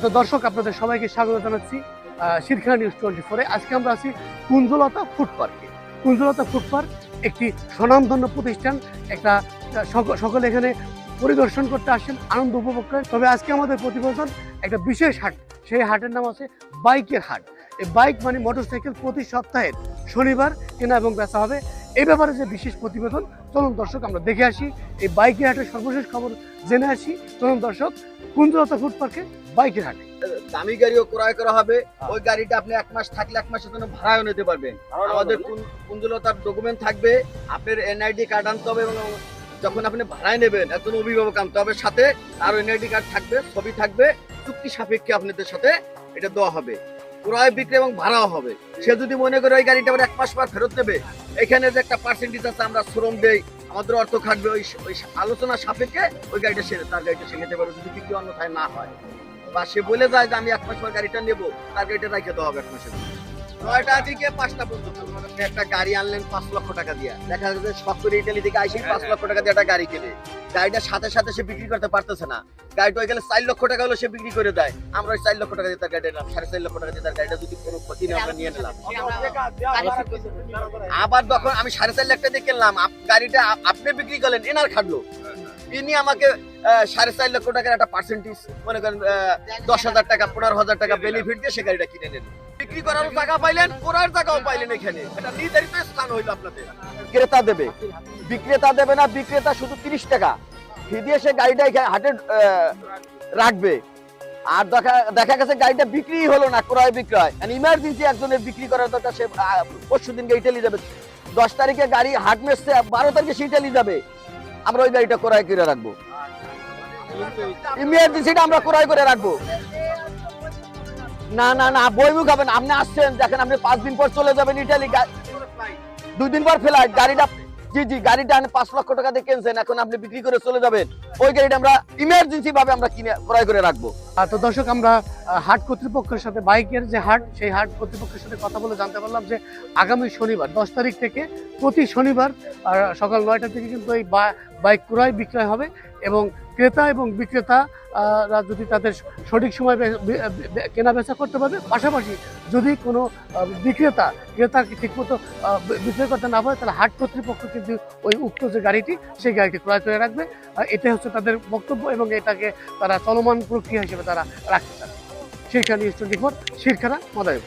তো দর্শক, আপনাদের সবাইকে স্বাগত জানাচ্ছি শিরখানা নিউজ টোয়েন্টি ফোরে আজকে আমরা আছি কুঞ্জলতা ফুড পার্কে। কুঞ্জলতা ফুড পার্ক একটি স্বনামধন্য প্রতিষ্ঠান, একটা সক- সকলে এখানে পরিদর্শন করতে আসেন, আনন্দ উপভোগ করেন। তবে আজকে আমাদের প্রতিবেদন একটা বিশেষ হাট। সেই হাটের নাম আছে বাইকের হাট। এই বাইক মানে মোটরসাইকেল প্রতি সপ্তাহের শনিবার কেনা এবং বেচা হবে এই ব্যাপারে যে বিশেষ প্রতিবেদন চলুন দর্শক আমরা দেখে আসি। এই বাইকের হাটের সর্বশেষ খবর জেনে আসি। চলুন দর্শক কুঞ্জলতা ফুড পার্কে বাইকের হাটে। দামি গাড়িও ক্রয় করা হবে। ওই গাড়িটা আপনি এক মাস থাকলে এক মাসের জন্য ভাড়াও নিতে পারবেন। আমাদের কুঞ্জলতার ডকুমেন্ট থাকবে। আপনার এনআইডি কার্ড আনতে হবে এবং যখন আপনি ভাড়ায় নেবেন একজন অভিভাবক আনতে হবে সাথে আর এনআইডি কার্ড থাকবে ছবি থাকবে চুক্তি সাপেক্ষে আপনাদের সাথে এটা দেওয়া হবে। ক্রয় বিক্রি এবং ভাড়াও হবে। সে যদি মনে করে ওই গাড়িটা এক মাস পর ফেরত নেবে, এখানে যে একটা পার্সেন্টেজ আছে, আমরা শ্রম দেই, আমাদের অর্থ থাকবে ওই ওই আলোচনা সাপেক্ষে ওই গাড়িটা সেরে তার গাড়িটা সে নিতে পারবে, যদি বিক্রি অন্যথায় না হয়। বা সে বলে যায় যে, আমি এক মাস পর গাড়িটা নেব, তার গাড়িটা রেখে দেওয়া হবে এক মাসের থেকে পাঁচটা পর্যন্ত। একটা গাড়ি আনলেন পাঁচ লক্ষ টাকা দিয়ে। দেখা যাচ্ছে করে ইটালি থেকে আইসি পাঁচ লক্ষ টাকা দিয়ে একটা গাড়ি কিনে। গাড়িটার সাথে সাথে সে বিক্রি করতে পারতেছে না। গাড়িটা হয়ে গেলে চার লক্ষ টাকা হলো সে বিক্রি করে দেয়। আমরা ওই চার লক্ষ টাকা দিয়ে তার গাড়িটা নিলাম সাড়ে চার লক্ষ টাকা দিয়ে তার গাড়িটা যদি কোনো ক্ষতি না আমরা নিয়ে নিলাম। আবার যখন আমি সাড়ে চার লাখ টাকা দিয়ে কিনলাম গাড়িটা আপনি বিক্রি করলেন এনার খাটলো। তিনি আমাকে সাড়ে চার লক্ষ টাকার একটা পার্সেন্টেজ মনে করেন আহ, দশ হাজার টাকা পনেরো হাজার টাকা বেনিফিট দিয়ে সে গাড়িটা কিনে নেন বিক্রি করার টাকা পাইলেন করার টাকাও পাইলেন এখানে। এটা নির্ধারিত স্থান হইল আপনাদের। ক্রেতা দেবে। বিক্রেতা দেবে না বিক্রেতা শুধু তিরিশ টাকা। ফি দিয়ে সে গাড়িটা হাটে রাখবে। আর দেখা দেখা গেছে গাড়িটা বিক্রি হলো না ক্রয় বিক্রয়। ইমার্জেন্সি একজনের বিক্রি করার দরকার সে পরশু দিনকে ইটালি যাবে। দশ তারিখে গাড়ি হাট মেসছে বারো তারিখে সে ইটালি যাবে। আমরা ওই গাড়িটা ক্রয় করে রাখব। ইমার্জেন্সিটা আমরা ক্রয় করে রাখব। না না না, বইমুখ হবেন আপনি আসছেন, দেখেন আপনি পাঁচ দিন পর চলে যাবেন ইটালি দুই দিন পর ফ্লাইট গাড়িটা, জি জি, গাড়িটা আপনি পাঁচ লক্ষ টাকা দিয়ে কিনছেন, এখন আপনি বিক্রি করে চলে যাবেন। ওই গাড়িটা আমরা ইমার্জেন্সি ভাবে আমরা কিনে, ক্রয় করে রাখব। তো দর্শক, আমরা হাট কর্তৃপক্ষের সাথে, বাইকের যে হাট, সেই হাট কর্তৃপক্ষের সাথে কথা বলে জানতে পারলাম যে আগামী শনিবার, দশ তারিখ থেকে প্রতি শনিবার সকাল নয়টা থেকে কিন্তু এই বাইক ক্রয় বিক্রয় হবে। এবং ক্রেতা এবং বিক্রেতা যদি তাদের সঠিক সময় কেনা বেচা করতে পারবে, পাশাপাশি যদি কোনো বিক্রেতা, ক্রেতাকে ঠিকমতো বিক্রয় করতে না পারে, তাহলে হাট কর্তৃপক্ষ কিন্তু ওই উক্ত যে গাড়িটি, সেই গাড়িটি ক্রয় করে রাখবে। এটাই হচ্ছে তাদের বক্তব্য এবং এটাকে তারা চলমান প্রক্রিয়া হিসেবে তারা রাখতে চান শিরখানা টোয়েন্টি ফোর, শিরখানা মদায়ব